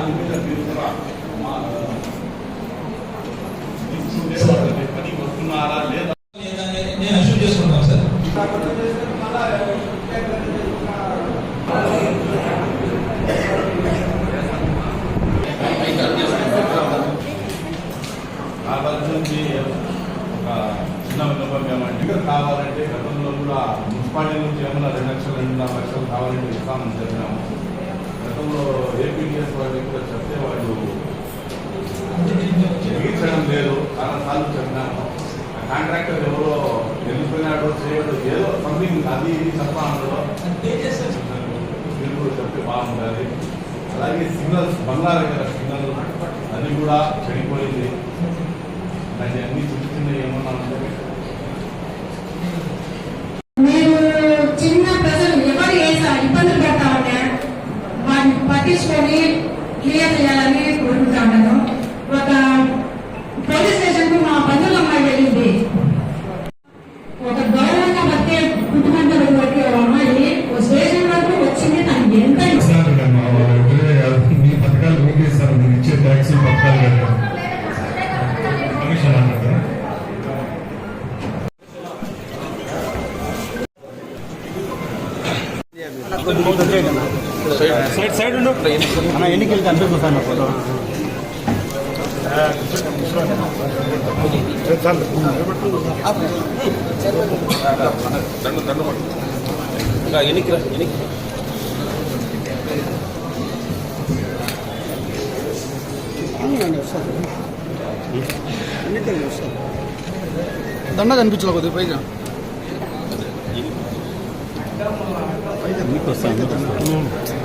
దాని మీద పని వస్తున్నారా లేదా నేను అసూమ్ చేసుకుంటాను సార్ ఒక చిన్న విన్నపం కావాలంటే గతంలో కూడా మున్సిపాలిటీ నుంచి ఏమన్నా రెండు లక్షలు ఐదు లక్షలు కావాలంటే ఇస్తామని చెప్పినాము గతంలో ఏ సార్లు చెప్పినాను కాంట్రాక్టర్ ఎవరో వెళ్ళిపోయినాడో చేయడో ఏదో సంథింగ్ అది ఇది చెప్పాలో మీరు కూడా చెప్తే బాగుంటుంది అలాగే సిగ్నల్స్ బంగారు కదా సిగ్నల్ అది కూడా చెడిపోయింది. అలాగే అన్ని చిన్న చిన్న ఏమన్నా ఉంటే. చిన్న ప్రజలు ఎవరు ఏ ఇబ్బందులు పెడతా ఉంటే వాటిని పట్టించుకొని క్లియర్ చేయాలని కోరుకుంటాను ఒక సైడ్ సైడ్ ఉండు. అన్న ఎన్నికలు కనిపిస్తాను ఫోటో ఎన్నికరా ఎన్నిక దండ కనిపించలే కొద్దిగా పైగా. muito passado.